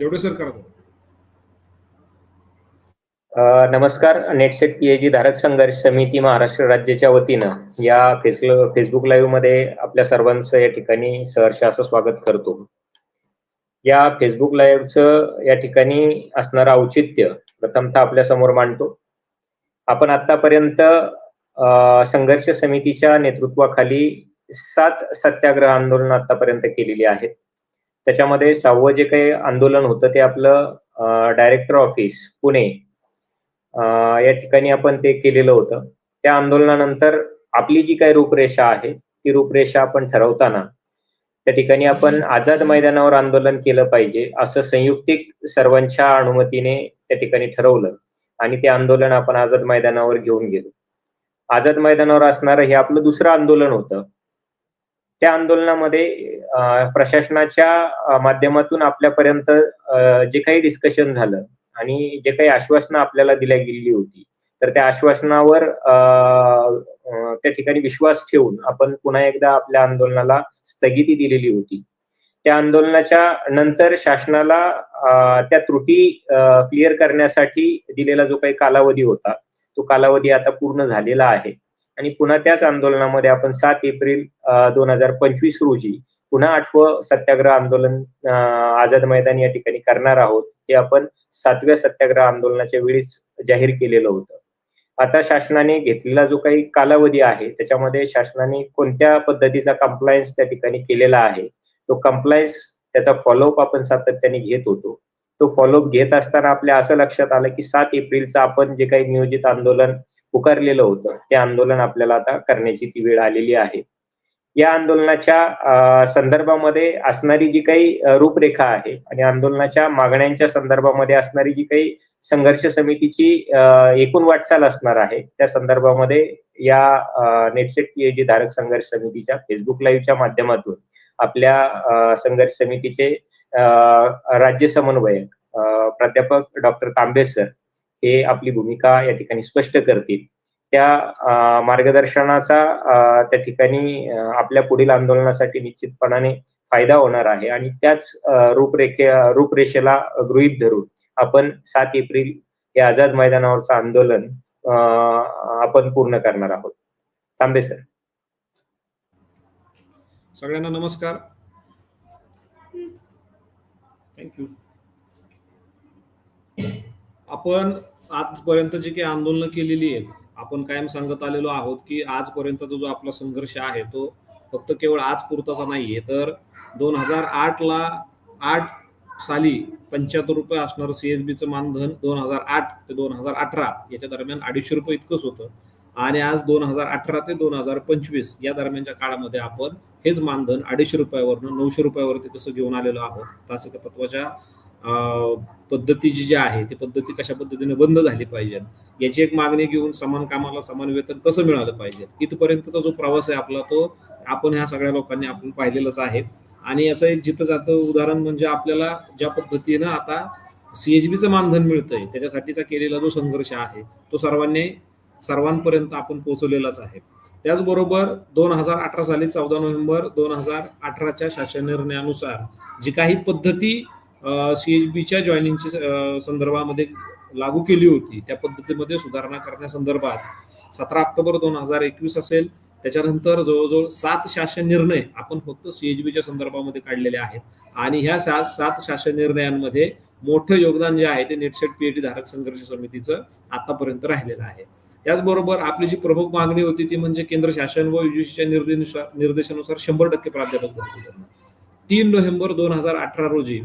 Devde sir करा नमस्कार NET SET PhD धारक संघर्ष समिती महाराष्ट्र राज्याच्या वतीनं या फेसबुक लाईव्हमध्ये आपल्या सर्वांचं या ठिकाणी सहर्ष असं स्वागत करतो. या फेसबुक लाईव्हचं या ठिकाणी असणारं औचित्य प्रथमतः आपल्यासमोर मांडतो. आपण आतापर्यंत संघर्ष समितीच्या नेतृत्वाखाली सात सत्याग्रह आंदोलन आतापर्यंत केलेली आहेत. त्याच्यामध्ये सहावं जे काही आंदोलन होतं ते आपलं डायरेक्टर ऑफिस पुणे या ठिकाणी आपण ते केलेलं होतं. त्या आंदोलनानंतर आपली जी काही रूपरेषा आहे ती रूपरेषा आपण ठरवताना त्या ठिकाणी आपण आझाद मैदानावर आंदोलन केलं पाहिजे असं संयुक्तिक सर्वांच्या अनुमतीने त्या ठिकाणी ठरवलं आणि ते आंदोलन आपण आझाद मैदानावर घेऊन गेलो. आझाद मैदानावर असणारं हे आपलं दुसरं आंदोलन होतं. त्या आंदोलनामध्ये प्रशासनाच्या माध्यमातून आपल्यापर्यंत जे काही डिस्कशन झालं आणि जे काही आश्वासनं आपल्याला दिल्या गेलेली होती तर त्या आश्वासनावर त्या ठिकाणी विश्वास ठेवून आपण पुन्हा एकदा आपल्या आंदोलनाला स्थगिती दिलेली होती. त्या आंदोलनाच्या नंतर शासनाला त्या त्रुटी क्लिअर करण्यासाठी दिलेला जो काही कालावधी होता तो कालावधी आता पूर्ण झालेला आहे. आणि पुन्हा त्याच आंदोलनामध्ये आपण सात एप्रिल दोन हजार पंचवीस रोजी पुन्हा आठवं सत्याग्रह आंदोलन आझाद मैदान या ठिकाणी करणार आहोत हे आपण सातव्या सत्याग्रह आंदोलनाच्या वेळीच जाहीर केलेलं होतं. आता शासनाने घेतलेला जो काही कालावधी आहे त्याच्यामध्ये शासनाने कोणत्या पद्धतीचा कंप्लायन्स त्या ठिकाणी केलेला आहे तो कंप्लायन्स त्याचा फॉलोअप आपण सातत्याने घेत होतो. तो फॉलोअप घेत असताना आपल्या असं लक्षात आलं की सात एप्रिलचं आपण जे काही नियोजित आंदोलन पुकारलेलं होतं. ते आंदोलन आपल्याला आता करण्याची ती वेळ आलेली आहे. या आंदोलनाच्या संदर्भामध्ये असणारी जी काही रूपरेखा आहे आणि आंदोलनाच्या मागण्यांच्या संदर्भामध्ये असणारी जी काही संघर्ष समितीची एकूण वाटचाल असणार आहे त्या संदर्भामध्ये या नेटसेट पीएचडी धारक संघर्ष समितीच्या फेसबुक लाईव्हच्या माध्यमातून आपल्या अ, संघर्ष समितीचे अ, राज्य समन्वयक अ, प्राध्यापक डॉक्टर तांबे सर हे आपली भूमिका या ठिकाणी स्पष्ट करतील. त्या मार्गदर्शनाचा त्या ठिकाणी आपल्या पुढील आंदोलनासाठी निश्चितपणाने फायदा होणार आहे आणि त्याच रूपरेखे रूपरेषेला गृहीत धरून आपण सात एप्रिल हे आझाद मैदानावरचं आंदोलन अ, आपण पूर्ण करणार आहोत. तांबे सर. सगळ्यांना नमस्कार. थँक्यू आपण आजपर्यंत जी काही आंदोलनं केलेली आहेत आपण कायम सांगत आलेलो आहोत की आजपर्यंतचा जो आपला संघर्ष आहे तो फक्त केवळ आज पुरताचा नाहीये. तर दोन हजार आठला आठ साली पंच्याहत्तर रुपये असणारं सीएसबीचं मानधन दोन हजार आठ ते दोन हजार अठरा याच्या दरम्यान अडीचशे रुपये इतकंच होतं. आणि आज दोन हजार अठरा ते दोन हजार पंचवीस या दरम्यानच्या काळामध्ये आपण हेच मानधन अडीचशे रुपयावरनं नऊशे रुपयावरती कसं घेऊन आलेलो आहोत. तासिक तत्वाच्या पद्धती जी जी आहे ती पद्धती कशा पद्धतीने बंद झाली पाहिजे याची एक मागणी घेऊन समान कामाला समान वेतन कसं मिळालं पाहिजे? इथपर्यंतचा जो प्रवास आहे आपला तो आपण ह्या सगळ्या लोकांनी आपण पाहिलेलंच आहे. आणि याचं एक जिथं जातं उदाहरण म्हणजे आपल्याला ज्या पद्धतीनं आता सीएचबीचं मानधन मिळतंय त्याच्यासाठीचा केलेला जो संघर्ष आहे तो सर्वांनी सर्वांपर्यंत आपण पोहोचवलेलाच आहे. त्याचबरोबर दोन हजार अठरा साली चौदा नोव्हेंबर दोन हजार अठराच्या शासन निर्णयानुसार जी काही पद्धती सीएचबीच्या जॉईनिंगच्या संदर्भामध्ये लागू केली होती. त्या पद्धतीमध्ये सुधारणा करण्यासंदर्भात सतरा ऑक्टोबर दोन हजार एकवीस असेल. त्याच्यानंतर जवळजवळ सात शासन निर्णय आपण फक्त सीएचबीच्या संदर्भामध्ये काढलेले आहेत. आणि ह्या सात सात शासन निर्णयांमध्ये मोठं योगदान जे आहे ते नेटसेट पीएचडी धारक संघर्ष समितीचं आतापर्यंत राहिलेलं आहे. त्याचबरोबर आपली जी प्रमुख मागणी होती ती म्हणजे केंद्र शासन व युजीसीच्या निर्देशानुसार निर्देशानुसार शंभर टक्के प्राध्यापक भरती करणं. तीन नोव्हेंबर दोन हजार अठरा रोजी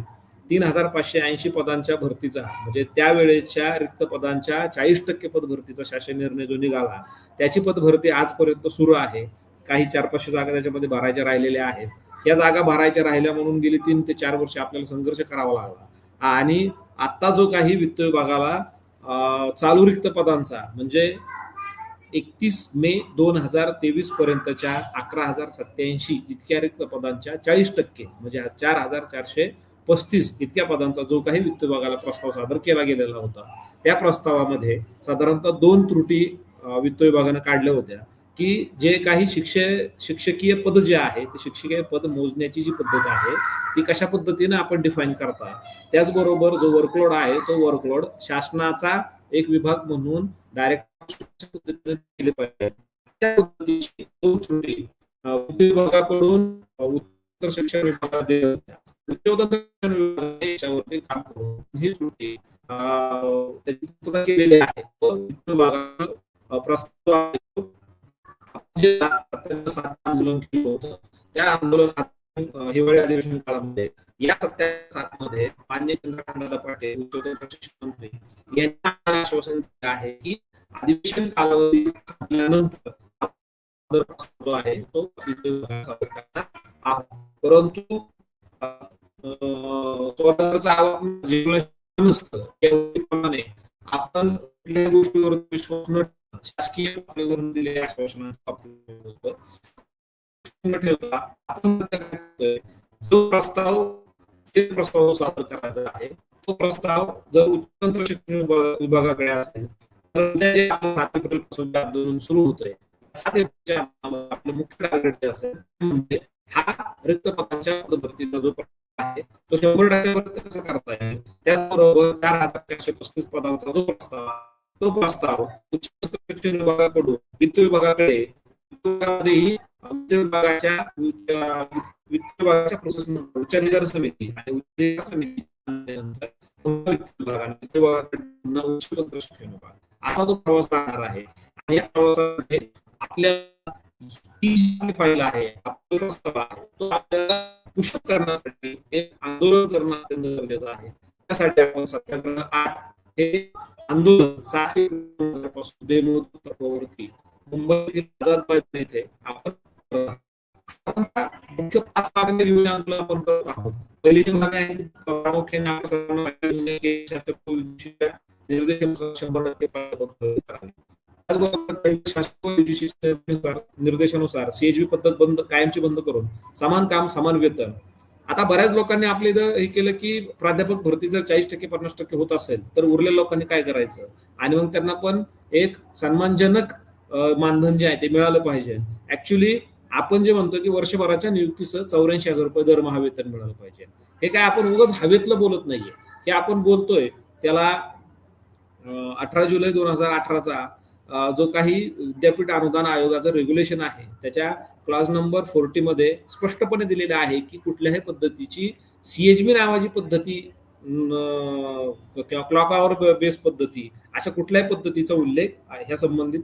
तीन हजार पाचशे ऐंशी पदांच्या भरतीचा. म्हणजे त्यावेळेच्या रिक्त पदांच्या चाळीस टक्के पद भरतीचा शासन निर्णय जो निघाला त्याची पदभरती आजपर्यंत सुरू आहे. काही चार पाचशे जागा त्याच्यामध्ये भरायच्या राहिलेल्या आहेत. या जागा भरायच्या राहिल्या म्हणून गेली तीन ते चार वर्ष आपल्याला संघर्ष करावा लागला. आणि आत्ता जो काही वित्त विभागाला चालू रिक्त पदांचा म्हणजे एकतीस मे दोन हजार तेवीस पर्यंतच्या अकरा हजार सत्याऐंशी इतक्या रिक्त पदांच्या चाळीस टक्के म्हणजे चार हजार चारशे पस्तीस इतक्या पदांचा जो काही वित्त विभागाला प्रस्ताव सादर केला गेलेला होता त्या प्रस्तावामध्ये साधारणतः दोन त्रुटी वित्त विभागानं काढल्या होत्या की जे काही शिक्षे शिक्षकीय पद जे आहे ते शिक्षकीय पद मोजण्याची जी पद्धत आहे ती कशा पद्धतीने आपण डिफाईन करता त्याचबरोबर जो वर्कलोड आहे तो वर्कलोड शासनाचा एक विभाग म्हणून डायरेक्ट केले पाहिजे. त्या पद्धतीची दोन त्रुटी विभागाकडून उत्तर शिक्षण विभागात याच्यावरती काम करून ही त्रुटी त्याची पूर्तता केलेली आहे प्रस्ताव आंदोलन केलं होतं त्या आंदोलनात हिवाळी अधिवेशन काळामध्ये या सत्याग्रह सात मध्ये मान्य चंद्रकांत पाटील उच्चतंत्र आश्वासन दिलं आहे की अधिवेशन कालावधी संपल्यानंतर आहे तो परंतु नसतं आपण कुठल्या गोष्टीवर विश्वास न शासकीय पातळीवरून दिलेल्या आश्वासनांचा न ठेवता आपण जो प्रस्ताव प्रस्ताव सादर करायचा आहे तो प्रस्ताव जर उच्चतंत्र शिक्षण विभागाकडे असेल तर जे आपलं सात एप्रिलपासून आंदोलन सुरू होतंय सात एप्रिलच्या आपलं मुख्य टार्गेट जे असेल म्हणजे हा रिक्त पदाच्या पदभरतीचा जो आहे तो शंभर टक्क्यापर्यंत कसं करता येईल त्याचबरोबर चार हजार चारशे पस्तीस पदांचा जो प्रस्ताव तो प्रस्ताव उच्च शिक्षण विभागाकडून वित्त विभागाकडे वित्त वित्त विभागाच्या वित्त विभागाच्या प्रोसेस उच्च अधिकार समिती आणि उच्च अधिकार समिती नंतर वित्त वित्त विभागाकडे शिक्षण विभाग. असा तो प्रवास राहणार आहे. आणि या प्रवासामध्ये आपल्या ही आहे. तो आपल्याला पुषप करण्यासाठी एक आंदोलन करणं अत्यंत गरजेचं आहे. त्यासाठी आपण सत्याग्रह आठ हे आंदोलन सात पासून बेमूळ मुंबईतील आझाद मैदान येथे आपण मुख्य पाच मागणी विविध आंदोलन आपण करत आहोत. पहिली जी मागणी आहे प्रामुख्याने आपण शंभर टक्के प्राध्यापक करावे. त्याचबरोबर काही शासकीय विशिष्ट निर्देशानुसार सीएचबी पद्धत बंद कायमची बंद करून समान काम समान वेतन. आता बऱ्याच लोकांनी आपल्या इथं हे केलं की प्राध्यापक भरती जर चाळीस टक्के पन्नास टक्के होत असेल तर उरलेल्या लोकांनी काय करायचं? आणि मग त्यांना पण एक सन्मानजनक मानधन जे आहे ते मिळालं पाहिजे. ऍक्च्युली आपण जे म्हणतो की वर्षभराच्या नियुक्तीसह चौऱ्याऐंशी हजार रुपये दरमहा वेतन मिळालं पाहिजे. हे काय आपण उगाच हवेतलं बोलत नाहीये. हे आपण बोलतोय त्याला अठरा जुलै दोन हजार अठराचा जो काही विद्यापीठ अनुदान आयोगाचं रेग्युलेशन आहे त्याच्या क्लास नंबर फोर्टी मध्ये स्पष्टपणे दिलेलं आहे की कुठल्याही पद्धतीची सीएचबी नावाची पद्धती किंवा क्लॉक आवर बेस पद्धती अशा कुठल्याही पद्धतीचा उल्लेख ह्या संबंधित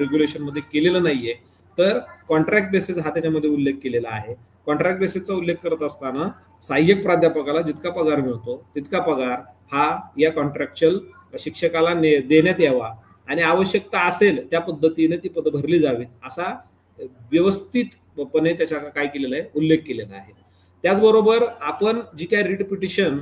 रेग्युलेशनमध्ये केलेला नाहीये. तर कॉन्ट्रॅक्ट बेसिस हा त्याच्यामध्ये उल्लेख केलेला आहे. कॉन्ट्रॅक्ट बेसिसचा उल्लेख करत असताना सहाय्यक प्राध्यापकाला जितका पगार मिळतो तितका पगार हा या कॉन्ट्रॅक्च्युअल शिक्षकाला देण्यात यावा. आणि आवश्यकता असेल त्या पद्धतीने ती पदं भरली जावीत असा व्यवस्थितपणे त्याच्या काय केलेला आहे उल्लेख केलेला आहे. त्याचबरोबर आपण जी काय रिट पिटिशन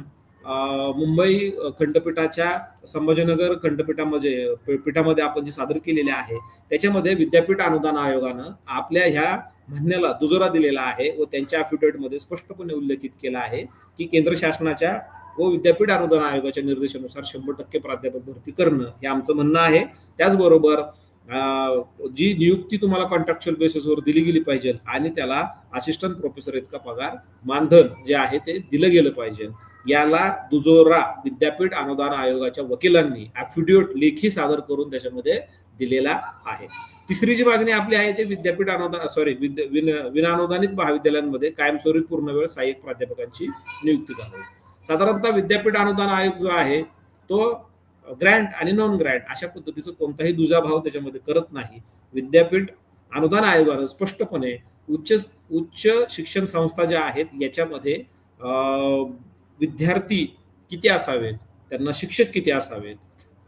मुंबई खंडपीठाच्या संभाजीनगर खंडपीठामध्ये पीठामध्ये आपण जी सादर केलेली आहे त्याच्यामध्ये विद्यापीठ अनुदान आयोगानं आपल्या ह्या म्हणण्याला दुजोरा दिलेला आहे व त्यांच्या मध्ये स्पष्टपणे उल्लेखित केला आहे की केंद्र शासनाच्या व विद्यापीठ अनुदान आयोगाच्या निर्देशानुसार शंभर टक्के प्राध्यापक भरती करणं हे आमचं म्हणणं आहे. त्याचबरोबर जी नियुक्ती तुम्हाला कॉन्ट्रॅक्च्युअल बेसिसवर दिली गेली पाहिजे आणि त्याला असिस्टंट प्रोफेसर इतका पगार मानधन जे आहे ते दिलं गेलं पाहिजे. याला दुजोरा विद्यापीठ अनुदान आयोगाच्या वकिलांनी ऍफिड्युएट लेखी सादर करून त्याच्यामध्ये दिलेला आहे. तिसरी जी मागणी आपली आहे ते विद्यापीठ अनुदान सॉरी विद्या विनानुदानित महाविद्यालयांमध्ये कायमस्वरूपी पूर्णवेळ सहाय्यक प्राध्यापकांची नियुक्ती करावी. साधारणतः विद्यापीठ अनुदान आयोग जो आहे तो ग्रँट आणि नॉन ग्रँट अशा पद्धतीचा कोणताही दुजाभाव त्याच्यामध्ये करत नाही. विद्यापीठ अनुदान आयोगानं स्पष्टपणे उच्च उच्च शिक्षण संस्था ज्या आहेत याच्यामध्ये विद्यार्थी किती असावेत? त्यांना शिक्षक किती असावेत?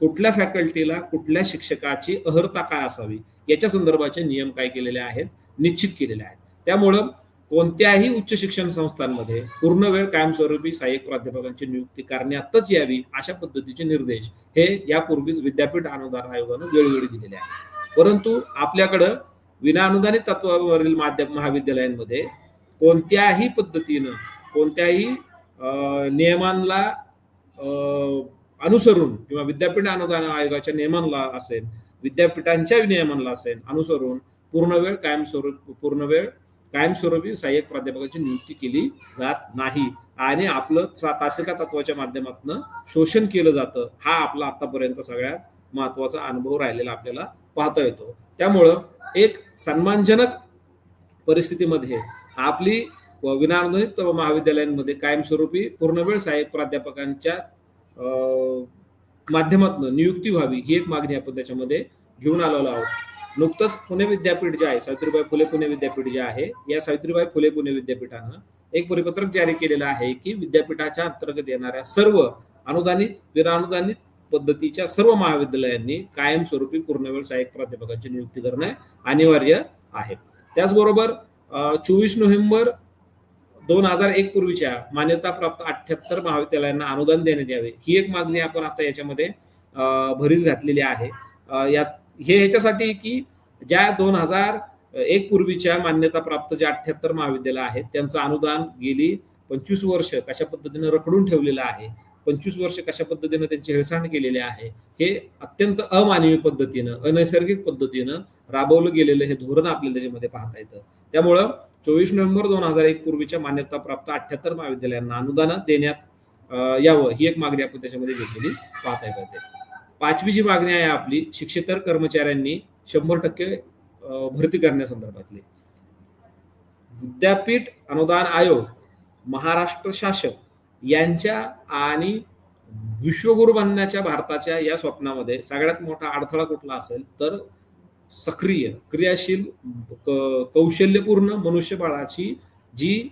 कुठल्या फॅकल्टीला कुठल्या शिक्षकाची अहर्ता काय असावी? याच्या संदर्भाचे नियम काय केलेले आहेत? निश्चित केलेले आहेत. त्यामुळं कोणत्याही उच्च शिक्षण संस्थांमध्ये पूर्ण वेळ कायमस्वरूपी सहाय्यक प्राध्यापकांची नियुक्ती करण्यातच यावी अशा पद्धतीचे निर्देश हे यापूर्वीच विद्यापीठ अनुदान आयोगानं वेळोवेळी दिलेले आहेत. परंतु आपल्याकडं विनाअनुदानित तत्वावरील माध्यम महाविद्यालयांमध्ये कोणत्याही पद्धतीनं कोणत्याही नियमांना अनुसरून किंवा विद्यापीठ अनुदान आयोगाच्या नियमांना असेल विद्यापीठांच्या नियमांना असेल अनुसरून पूर्ण वेळ कायमस्वरूप पूर्ण वेळ कायमस्वरूपी सहाय्यक प्राध्यापकाची नियुक्ती केली जात नाही. आणि आपलं तासिका तत्वाच्या माध्यमातून शोषण केलं जातं. हा आपला आतापर्यंत सगळ्यात महत्त्वाचा अनुभव राहिलेला आपल्याला पाहता येतो. त्यामुळं एक सन्मानजनक परिस्थितीमध्ये आपली विनानुदानित महाविद्यालयांमध्ये कायमस्वरूपी पूर्णवेळ सहाय्यक प्राध्यापकांच्या अं, माध्यमातून नियुक्ती व्हावी ही एक मागणी आपण त्याच्यामध्ये घेऊन आलेलो आहोत. नुकतंच पुणे विद्यापीठ जे आहे सावित्रीबाई फुले पुणे विद्यापीठ जे आहे या सावित्रीबाई फुले पुणे विद्यापीठानं एक परिपत्रक जारी केलेलं आहे की विद्यापीठाच्या अंतर्गत येणाऱ्या सर्व अनुदानित विनाअनुदानित पद्धतीच्या सर्व महाविद्यालयांनी कायमस्वरूपी पूर्णवेळ सहाय्यक प्राध्यापकाची नियुक्ती करणे अनिवार्य आहे. त्याचबरोबर चोवीस नोव्हेंबर दोन हजार एक पूर्वीच्या मान्यताप्राप्त अठ्याहत्तर महाविद्यालयांना अनुदान देण्यात यावे ही एक मागणी आपण आता याच्यामध्ये भरीस घातलेली आहे. यात हे ह्याच्यासाठी की ज्या दोन हजार एक पूर्वीच्या मान्यताप्राप्त ज्या अठ्ठ्याहत्तर महाविद्यालय आहेत त्यांचं अनुदान गेली पंचवीस वर्ष कशा पद्धतीने रखडून ठेवलेलं आहे पंचवीस वर्ष कशा पद्धतीने त्यांची हेळसांड केलेली आहे हे अत्यंत अमानवी पद्धतीनं अनैसर्गिक पद्धतीनं राबवलं गेलेलं हे धोरण आपल्याला त्याच्यामध्ये पाहता येतं. त्यामुळं चोवीस नोव्हेंबर दोन हजार एक पूर्वीच्या मान्यता प्राप्त अठ्ठ्याहत्तर महाविद्यालयांना अनुदान देण्यात यावं ही एक मागणी आपण त्याच्यामध्ये घेतलेली पाहता येते पाचवी जी मागणी आहे आपली शिक्षेतर कर्मचाऱ्यांनी शंभर टक्के भरती करण्यासंदर्भातली. विद्यापीठ अनुदान आयोग महाराष्ट्र शासक यांच्या आणि विश्वगुरु बनण्याच्या भारताच्या या स्वप्नामध्ये सगळ्यात मोठा अडथळा कुठला असेल तर सक्रिय क्रियाशील क- कौशल्यपूर्ण मनुष्यबळाची जी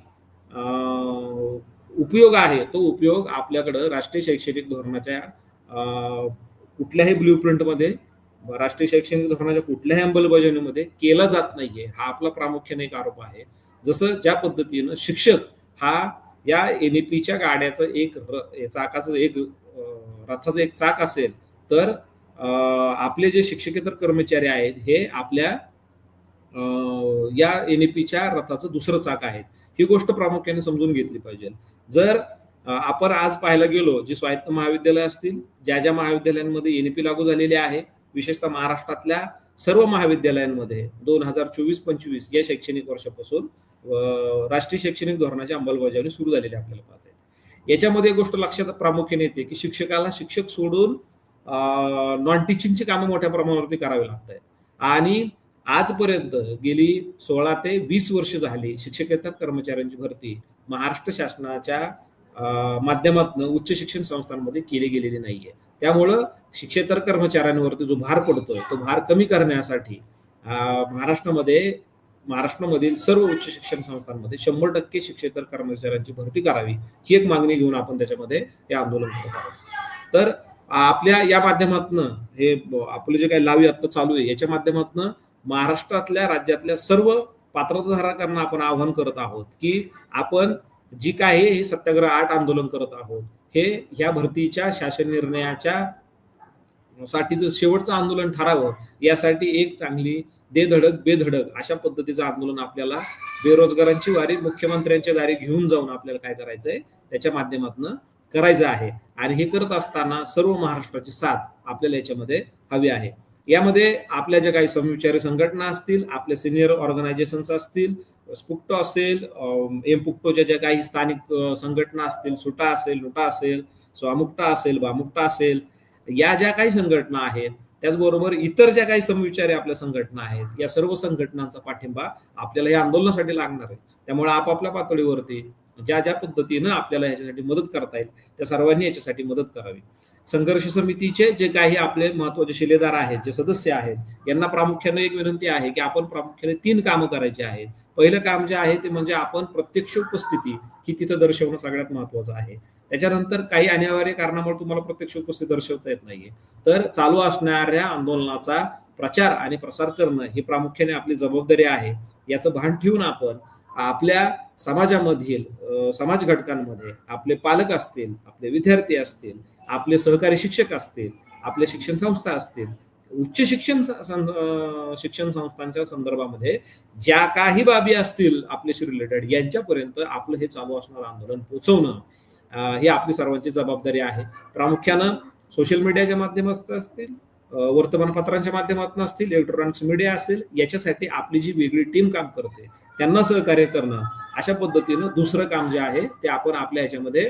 अं, उपयोग आहे तो उपयोग आपल्याकडं राष्ट्रीय शैक्षणिक धोरणाच्या अं, कुठल्याही ब्ल्यू प्रिंटमध्ये राष्ट्रीय शैक्षणिक धोरणाच्या कुठल्याही अंमलबजावणीमध्ये केला जात नाहीये हा आपला प्रामुख्याने एक आरोप आहे. जसं ज्या पद्धतीनं शिक्षक हा या एन ई पीच्या गाड्याचं एक र- चाकाचं एक रथाचं एक चाक असेल तर आपले जे शिक्षकेतर कर्मचारी आहेत हे आपल्या या एन ई पीच्या रथाचं दुसरं चाक आहे ही गोष्ट प्रामुख्याने समजून घेतली पाहिजे. जर आपण आज पाहायला गेलो जी स्वायत्त महाविद्यालय असतील ज्या ज्या महाविद्यालयांमध्ये एनपी लागू झालेली आहे विशेषतः महाराष्ट्रातल्या सर्व महाविद्यालयांमध्ये दोन हजार चोवीस पंचवीस या शैक्षणिक वर्षापासून राष्ट्रीय शैक्षणिक धोरणाची अंमलबजावणी सुरू झालेली आपल्याला पाहता येते. याच्यामध्ये एक गोष्ट लक्षात प्रामुख्याने येते की शिक्षकाला शिक्षक सोडून नॉन टीचिंगची कामं मोठ्या प्रमाणावरती करावी लागत आहेत आणि आजपर्यंत गेली सोळा ते वीस वर्ष झाली शिक्षकेतर कर्मचाऱ्यांची भरती महाराष्ट्र शासनाच्या माध्यमातून उच्च शिक्षण संस्थांमध्ये केली गेलेली नाहीये. त्यामुळं शिक्षेतर कर्मचाऱ्यांवरती जो भार पडतोय तो भार कमी करण्यासाठी महाराष्ट्रामध्ये महाराष्ट्रामधील सर्व उच्च शिक्षण संस्थांमध्ये शंभर टक्के शिक्षेतर कर्मचाऱ्यांची भरती करावी ही एक मागणी घेऊन आपण त्याच्यामध्ये हे आंदोलन करत आहोत. तर आपल्या या माध्यमातून हे आपले जे काही लावी आता चालू आहे याच्या माध्यमातून महाराष्ट्रातल्या राज्यातल्या सर्व पात्रताधारकांना आपण आवाहन करत आहोत की आपण जी काही हे सत्याग्रह आठ आंदोलन करत आहोत. हे ह्या भरतीच्या शासन निर्णयाच्या साठीचं शेवटचं आंदोलन ठरावं. यासाठी एक चांगली देधडक बेधडक अशा पद्धतीचं आंदोलन आपल्याला बेरोजगारांची वारी मुख्यमंत्र्यांच्या दारी घेऊन जाऊन आपल्याला काय करायचंय त्याच्या माध्यमातून करायचं आहे. आणि हे करत असताना सर्व महाराष्ट्राची साथ आपल्याला याच्यामध्ये हवी आहे. यामध्ये आपल्या ज्या काही समविचारी संघटना असतील आपल्या सिनियर ऑर्गनायझेशन्स असतील स्पुक्टो असेल एम पुक्टोच्या ज्या काही स्थानिक संघटना असतील सुटा असेल लुटा असेल स्वामुक्टा असेल बामुक्टा असेल या ज्या काही संघटना आहेत त्याचबरोबर इतर ज्या काही समविचारी आपल्या संघटना आहेत या सर्व संघटनांचा पाठिंबा आपल्याला या आंदोलनासाठी लागणार आहे. त्यामुळे आपापल्या पातळीवरती ज्या ज्या पद्धतीनं आपल्याला याच्यासाठी मदत करता येईल त्या सर्वांनी याच्यासाठी मदत करावी. संघर्ष समितीचे जे काही आपले महत्त्वाचे शिलेदार आहेत जे सदस्य आहेत यांना प्रामुख्याने एक विनंती आहे की आपण प्रामुख्याने तीन कामं करायची आहेत. पहिलं काम जे आहे ते म्हणजे आपण प्रत्यक्ष उपस्थिती ही तिथं दर्शवणं सगळ्यात महत्वाचं आहे. त्याच्यानंतर काही अनिवार्य कारणामुळे तुम्हाला प्रत्यक्ष उपस्थिती दर्शवता येत नाहीये. तर चालू असणाऱ्या आंदोलनाचा प्रचार आणि प्रसार करणं ही प्रामुख्याने आपली जबाबदारी आहे. याचं भान ठेवून आपण आपल्या समाजामधील समाज घटकांमध्ये आपले पालक असतील आपले विद्यार्थी असतील आपले सहकारी शिक्षक असतील आपल्या शिक्षण संस्था असतील उच्च शिक्षण अ, शिक्षण संस्थांच्या संदर्भामध्ये ज्या काही बाबी असतील आपल्याशी रिलेटेड यांच्यापर्यंत आपलं हे चालू असणारं आंदोलन पोहोचवणं ही आपली सर्वांची जबाबदारी आहे. प्रामुख्यानं सोशल मीडियाच्या माध्यमात असतील वर्तमानपत्रांच्या माध्यमातून असतील इलेक्ट्रॉनिक्स मीडिया असेल याच्यासाठी आपली जी वेगळी टीम काम करते त्यांना सहकार्य करणं अशा पद्धतीनं दुसरं काम जे आहे ते आपण आपल्या ह्याच्यामध्ये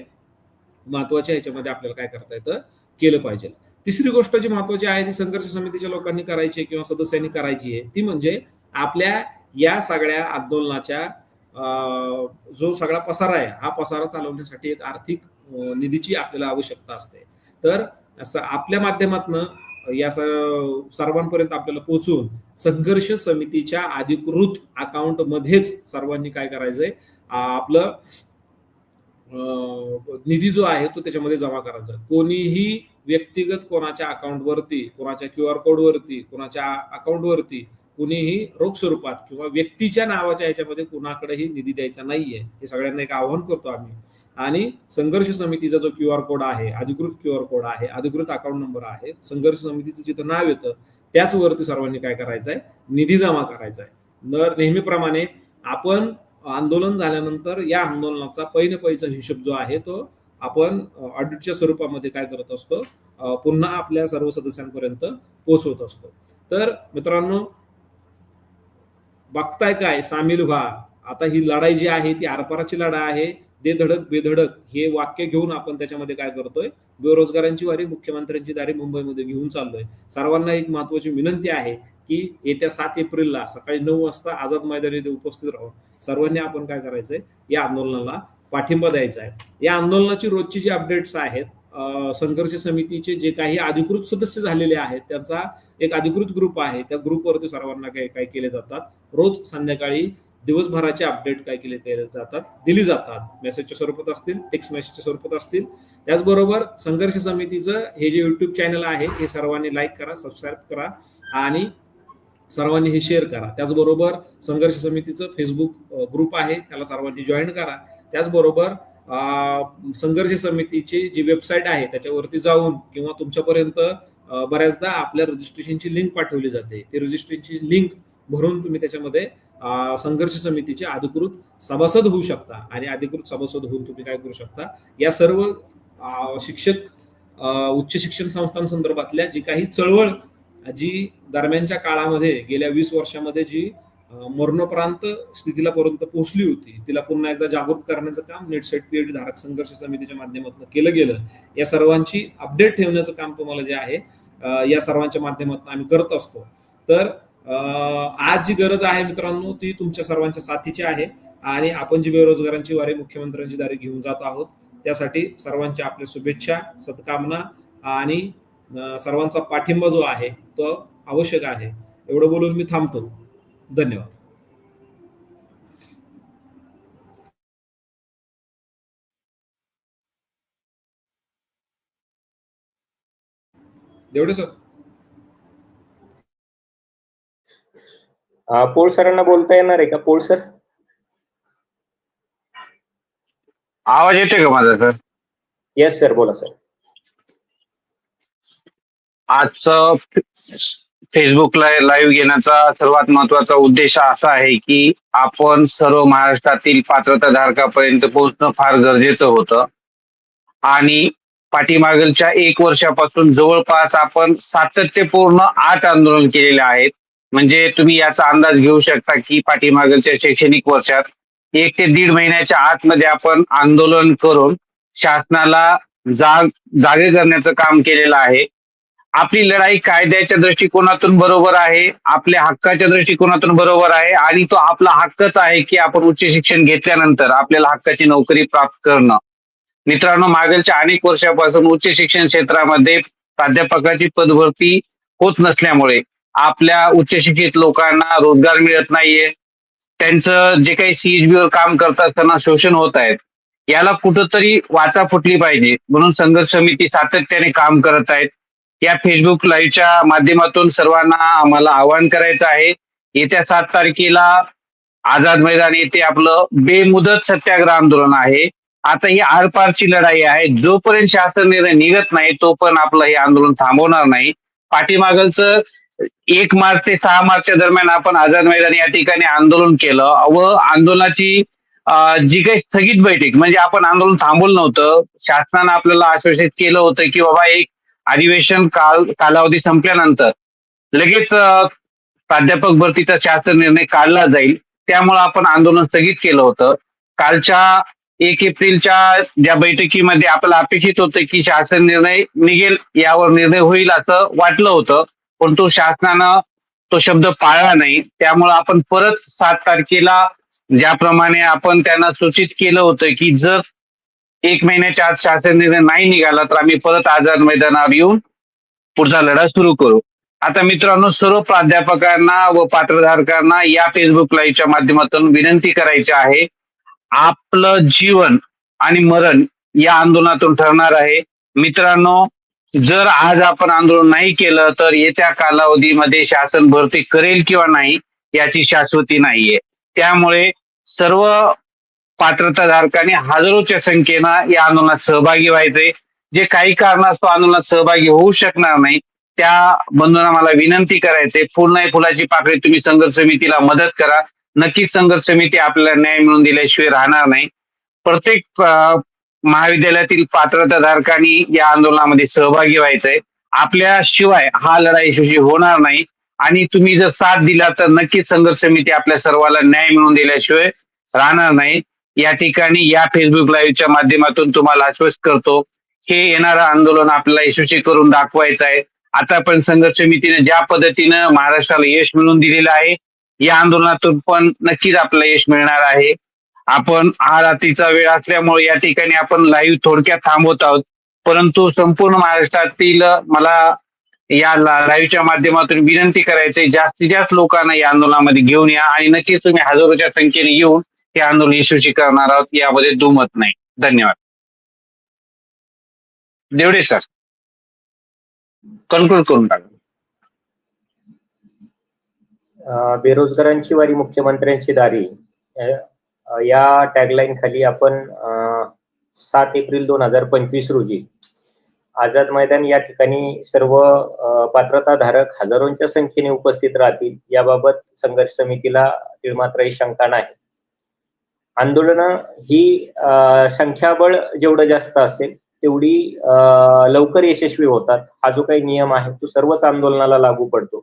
महत्त्वाच्या ह्याच्यामध्ये आपल्याला काय करता येतं केलं पाहिजे. तिसरी गोष्ट जी महत्वाची आहे ती संघर्ष समितीच्या लोकांनी करायची आहे किंवा सदस्यांनी करायची आहे ती म्हणजे आपल्या या सगळ्या आंदोलनाच्या जो सगळा पसारा आहे हा पसारा चालवण्यासाठी एक आर्थिक निधीची आपल्याला आवश्यकता असते. तर असं आपल्या माध्यमातनं या सर्वांपर्यंत आपल्याला पोहोचून संघर्ष समितीच्या अधिकृत अकाउंट मध्येच सर्वांनी काय करायचंय आपलं निधी जो आहे तो त्याच्यामध्ये जमा करायचा. कोणीही व्यक्तिगत कोणाच्या अकाउंटवरती कोणाच्या क्यू आर कोडवरती कोणाच्या अकाउंटवरती कुणीही रोख स्वरूपात किंवा व्यक्तीच्या नावाच्या ह्याच्यामध्ये कुणाकडेही निधी द्यायचा नाहीये. हे सगळ्यांना एक आव्हान करतो आम्ही. आणि संघर्ष समितीचा जो क्यू आर कोड आहे अधिकृत क्यू आर कोड आहे अधिकृत अकाउंट नंबर आहे संघर्ष समितीचं जिथं नाव येतं त्याच वरती सर्वांनी काय करायचं आहे निधी जमा करायचा आहे तर नेहमीप्रमाणे आपण आंदोलन झाल्यानंतर या आंदोलनाचा पैन पैचा हिशोब जो आहे तो आपण ऑडिटच्या स्वरूपामध्ये काय करत असतो पुन्हा आपल्या सर्व सदस्यांपर्यंत पोहोचवत असतो. तर मित्रांनो बघताय काय सामील व्हा. आता ही लढाई जी आहे ती आरपाराची लढाई आहे. दे धडक बेधडक हे वाक्य घेऊन आपण त्याच्यामध्ये काय करतोय बेरोजगारांची वारी मुख्यमंत्र्यांची दारी मुंबईमध्ये घेऊन चाललोय. सर्वांना एक महत्वाची विनंती आहे की येत्या सात एप्रिलला सकाळी नऊ वाजता आझाद मैदानी येथे उपस्थित राहून सर्वांनी आपण काय करायचंय या आंदोलनाला पाठिंबा द्यायचा आहे. या आंदोलनाची रोजची जी अपडेट्स आहेत संघर्ष समितीचे जे काही अधिकृत सदस्य झालेले आहेत त्यांचा एक अधिकृत ग्रुप आहे. त्या ग्रुपवरती सर्वांना काय काय केले जातात? रोज संध्याकाळी दिवसभराचे अपडेट काय केले केले जातात? दिली जातात. मेसेजच्या स्वरूपात असतील टेक्स्ट मेसेजच्या स्वरूपात असतील. त्याचबरोबर संघर्ष समितीचं हे जे युट्यूब चॅनल आहे हे सर्वांनी लाईक करा सबस्क्राईब करा आणि सर्वांनी हे शेअर करा. त्याचबरोबर संघर्ष समितीचं फेसबुक ग्रुप आहे. त्याला सर्वांनी जॉईन करा. त्याचबरोबर संघर्ष समितीची जी वेबसाईट आहे त्याच्यावरती जाऊन किंवा तुमच्यापर्यंत बऱ्याचदा आपल्या रजिस्ट्रेशनची लिंक पाठवली जाते. ती रजिस्ट्रेशनची लिंक भरून तुम्ही त्याच्यामध्ये संघर्ष समितीचे अधिकृत सभासद होऊ शकता. आणि अधिकृत सभासद होऊन तुम्ही काय करू शकता? या सर्व शिक्षक उच्च शिक्षण संस्थांसंदर्भातल्या जी काही चळवळ जी दरम्यानच्या काळामध्ये गेल्या वीस वर्षामध्ये जी मरणोपरांत स्थितीला पर्यंत पोहोचली होती तिला पुन्हा एकदा जागृत करण्याचं काम नेट सेट पीएड धारक संघर्ष समितीच्या माध्यमातून केलं गेलं. या सर्वांची अपडेट ठेवण्याचं काम तुम्हाला जे आहे या सर्वांच्या माध्यमातून आम्ही करत असतो. तर आज जी गरज आहे मित्रांनो ती तुमच्या सर्वांच्या साथीची आहे आणि आपण जी बेरोजगारांची वारी मुख्यमंत्र्यांची दारी घेऊन जात आहोत त्यासाठी सर्वांच्या आपल्या शुभेच्छा सद्कामना आणि सर्वांचा पाठिंबा जो आहे तो आवश्यक आहे. एवढं बोलून मी थांबतो. धन्यवाद. देवडे सर. पोळ सरांना बोलता येणार आहे का? पोळ सर? आवाज येतोय का माझा सर? येस सर बोला सर आजचं फेसबुकला लाईव्ह घेण्याचा सर्वात महत्त्वाचा उद्देश असा आहे की आपण सर्व महाराष्ट्रातील पात्रता धारकापर्यंत पोहोचणं फार गरजेचं होतं आणि पाठीमागलच्या एक वर्षापासून जवळपास आपण सातत्यपूर्ण आठ आंदोलन केलेले आहेत म्हणजे तुम्ही याचा अंदाज घेऊ शकता की पाठीमागच्या शैक्षणिक वर्षात एक ते दीड महिन्याच्या आतमध्ये आपण आंदोलन करून शासनाला जाग जागे करण्याचं काम केलेलं आहे आपली लढाई कायद्याच्या दृष्टिकोनातून बरोबर आहे आपल्या हक्काच्या दृष्टिकोनातून बरोबर आहे आणि तो आपला हक्कच आहे की आपण उच्च शिक्षण घेतल्यानंतर आपल्याला हक्काची नोकरी प्राप्त करणं. मित्रांनो मागीलच्या अनेक वर्षापासून उच्च शिक्षण क्षेत्रामध्ये प्राध्यापकाची पदभरती होत नसल्यामुळे आपल्या उच्च शिक्षित लोकांना रोजगार मिळत नाहीये. त्यांचं जे काही सीएचबी वर काम करत असताना शोषण होत आहेत याला कुठंतरी वाचा फुटली पाहिजे. म्हणून संघर्ष समिती सातत्याने काम करत आहेत. या फेसबुक लाईव्हच्या माध्यमातून सर्वांना आम्हाला आवाहन करायचं आहे. येत्या सात तारखेला आझाद मैदान येथे आपलं बेमुदत सत्याग्रह आंदोलन आहे. आता ही आरपारची लढाई आहे. जोपर्यंत शासन निर्णय निघत नाही तोपर्यंत आपलं हे आंदोलन थांबवणार नाही. पाठीमागलचं एक मार्च ते सहा मार्चच्या दरम्यान आपण आझाद मैदान या ठिकाणी आंदोलन केलं. व आंदोलनाची जी काही स्थगित बैठक म्हणजे आपण आंदोलन थांबवलं नव्हतं. शासनानं आपल्याला आश्वासित केलं होतं की बाबा एक अधिवेशन काल कालावधी संपल्यानंतर लगेच प्राध्यापक भरतीचा शासन निर्णय काढला जाईल. त्यामुळे आपण आंदोलन स्थगित केलं होतं. कालच्या एक एप्रिलच्या ज्या बैठकीमध्ये आपल्याला अपेक्षित होतं की शासन निर्णय निघेल यावर निर्णय होईल असं वाटलं होतं. पण तो शासनानं तो शब्द पाळला नाही. त्यामुळे आपण परत सात तारखेला ज्याप्रमाणे आपण त्यांना सूचित केलं होतं की जर एक महिन्याच्या आत शासन निर्णय नाही निघाला तर आम्ही परत आझाद मैदानावर येऊन पुढचा लढा सुरू करू. आता मित्रांनो सर्व प्राध्यापकांना व पात्रधारकांना या फेसबुक लाईव्हच्या माध्यमातून विनंती करायची आहे. आपलं जीवन आणि मरण या आंदोलनातून ठरणार आहे. मित्रांनो जर आज आपण आंदोलन नाही केलं तर येत्या कालावधीमध्ये शासन भरती करेल किंवा नाही याची शाश्वती नाहीये. त्यामुळे सर्व पात्रताधारकांनी हजारोच्या संख्येनं या आंदोलनात सहभागी व्हायचे जे काही कारणास्तव आंदोलनात सहभागी होऊ शकणार नाही त्या बंधूंना मला विनंती करायचे फुल नाही फुलाची पाकळी तुम्ही संघर्ष समितीला मदत करा. नक्कीच संघर्ष समिती आपल्याला न्याय मिळवून दिल्याशिवाय राहणार नाही. प्रत्येक महाविद्यालयातील पात्रताधारकांनी या आंदोलनामध्ये सहभागी व्हायचंय. आपल्याशिवाय हा लढा यशस्वी होणार नाही. आणि तुम्ही जर साथ दिला तर नक्कीच संघर्ष समिती आपल्या सर्वाला न्याय मिळवून दिल्याशिवाय राहणार नाही. या ठिकाणी या फेसबुक लाईव्हच्या माध्यमातून तुम्हाला आश्वस्त करतो. हे येणारं आंदोलन आपल्याला यशस्वी करून दाखवायचं आहे. आता पण संघर्ष समितीने ज्या पद्धतीनं महाराष्ट्राला यश मिळवून दिलेलं आहे या आंदोलनातून पण नक्कीच आपल्याला यश मिळणार आहे. आपण हा रात्रीचा वेळ असल्यामुळे या ठिकाणी आपण लाईव्ह थोडक्यात थांबवत आहोत. परंतु संपूर्ण महाराष्ट्रातील मला या लाईव्हच्या माध्यमातून विनंती करायची जास्तीत जास्त लोकांना या आंदोलनामध्ये घेऊन या आणि नक्कीच तुम्ही हजारोच्या संख्येने येऊन हे आंदोलन यशस्वी करणार आहोत यामध्ये दुमत नाही. धन्यवाद. देवडे सर. कन्क्लूड करून टाका. बेरोजगारांची वारी मुख्यमंत्र्यांची दारी. या टॅगलाईन खाली आपण सात एप्रिल दोन हजार पंचवीस रोजी आझाद मैदान या ठिकाणी सर्व पात्रताधारक हजारोंच्या संख्येने उपस्थित राहतील. याबाबत संघर्ष समितीला तीळमात्रही शंका नाही. आंदोलनं ही अ, संख्याबळ जेवढं जास्त असेल तेवढी लवकर यशस्वी होतात. हा जो काही नियम आहे तो सर्वच आंदोलनाला लागू पडतो.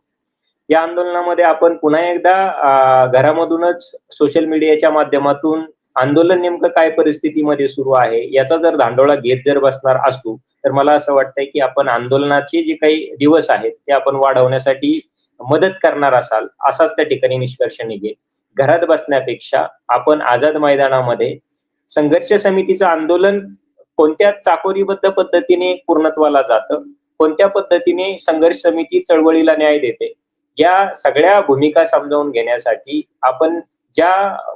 या आंदोलनामध्ये आपण पुन्हा एकदा घरामधूनच सोशल मीडियाच्या माध्यमातून आंदोलन नेमकं काय परिस्थितीमध्ये सुरू आहे याचा जर धांडोळा घेत जर बसणार असू तर मला असं वाटतंय की आपण आंदोलनाचे जे काही दिवस आहेत ते आपण वाढवण्यासाठी मदत करणार असाल असाच त्या ठिकाणी निष्कर्ष निघेल. घरात बसण्यापेक्षा आपण आझाद मैदानामध्ये संघर्ष समितीचं आंदोलन कोणत्या चाकोरीबद्ध पद्धतीने पूर्णत्वाला जातं कोणत्या पद्धतीने संघर्ष समिती चळवळीला न्याय देते या सगळ्या भूमिका समजावून घेण्यासाठी आपण ज्या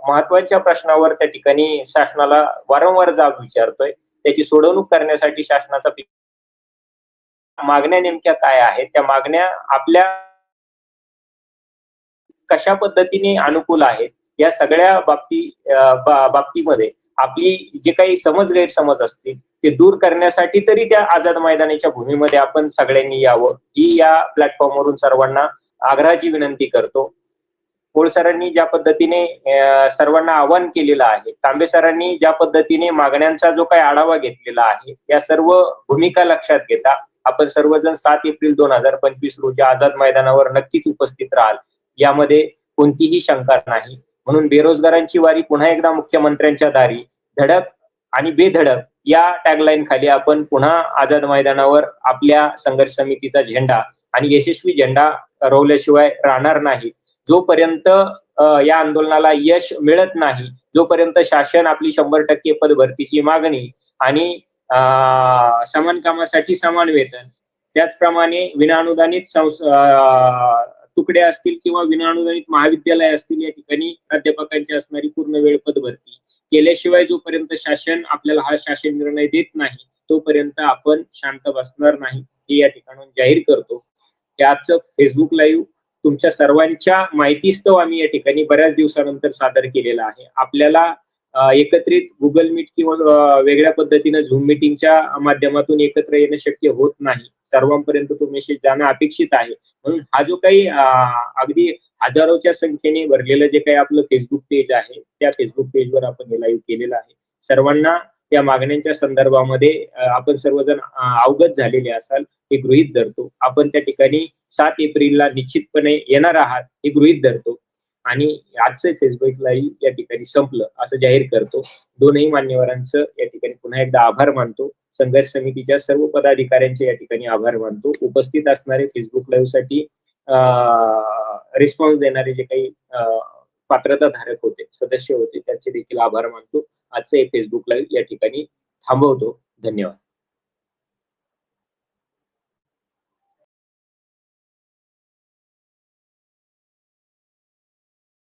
महत्त्वाच्या प्रश्नावर त्या ठिकाणी शासनाला वारंवार जाब विचारतोय त्याची सोडवणूक करण्यासाठी शासनाचा मागण्या नेमक्या काय आहेत त्या मागण्या आपल्या कशा पद्धतीने अनुकूल आहेत या सगळ्या बाबती बाबतीमध्ये आपली जे काही समज गैरसमज असतील ते दूर करण्यासाठी तरी त्या आझाद मैदानाच्या भूमीमध्ये आपण सगळ्यांनी यावं. ही या प्लॅटफॉर्मवरून सर्वांना आग्रहाची विनंती करतो. कोळसरांनी ज्या पद्धतीने सर्वांना आवाहन केलेलं आहे तांबे सरांनी ज्या पद्धतीने मागण्यांचा जो काही आढावा घेतलेला आहे या सर्व भूमिका लक्षात घेता आपण सर्वजण सात एप्रिल दोन हजार पंचवीस रोजी आझाद मैदानावर नक्कीच उपस्थित राहाल. यामध्ये कोणतीही शंका नाही. म्हणून बेरोजगारांची वारी पुन्हा एकदा मुख्यमंत्र्यांच्या दारी धडक आणि बेधडक या टॅगलाईन खाली आपण पुन्हा आझाद मैदानावर आपल्या संघर्ष समितीचा झेंडा आणि यशस्वी झेंडा रोवल्याशिवाय राहणार नाही. जोपर्यंत या आंदोलनाला यश मिळत नाही जोपर्यंत शासन आपली शंभर टक्के पदभरतीची मागणी आणि अ, समान कामासाठी समान वेतन त्याचप्रमाणे विनाअनुदानित संस- तुकडे असतील किंवा विनाअनुदानित महाविद्यालय असतील या ठिकाणी प्राध्यापकांची असणारी पूर्ण वेळ पदभरती केल्याशिवाय जोपर्यंत शासन आपल्याला हा शासन निर्णय देत नाही तोपर्यंत आपण शांत बसणार नाही हे या ठिकाणून जाहीर करतो. त्याच फेसबुक लाईव्ह तुमच्या सर्वांच्या माहितीस्तव आम्ही या ठिकाणी बऱ्याच दिवसानंतर सादर केलेला आहे. आपल्याला एकत्रित गुगल मीट किंवा वेगळ्या पद्धतीने झूम मीटिंगच्या माध्यमातून एकत्र येणं शक्य होत नाही. सर्वांपर्यंत तो मेसेज जाणं अपेक्षित आहे. म्हणून हा जो काही अगदी हजारोच्या संख्येने भरलेलं जे काही आपलं फेसबुक पेज आहे त्या फेसबुक पेजवर आपण हे लाईव्ह केलेलं आहे. सर्वांना त्या मागण्यांच्या संदर्भामध्ये आपण सर्वजण अवगत झालेले असाल हे गृहीत धरतो. आपण त्या ठिकाणी सात एप्रिलला निश्चितपणे येणार आहात हे गृहीत धरतो. आणि आजचं फेसबुक लाईव्ह या ठिकाणी संपलं असं जाहीर करतो. दोनही मान्यवरांचं या ठिकाणी पुन्हा एकदा आभार मानतो. संघर्ष समितीच्या सर्व पदाधिकाऱ्यांचे या ठिकाणी आभार मानतो. उपस्थित असणारे फेसबुक लाईव्हसाठी रिस्पॉन्स देणारे जे काही पात्रता धारक होते सदस्य होते त्यांचे देखील आभार मानतो. आजचं हे फेसबुक लाईव्ह या ठिकाणी थांबवतो. धन्यवाद.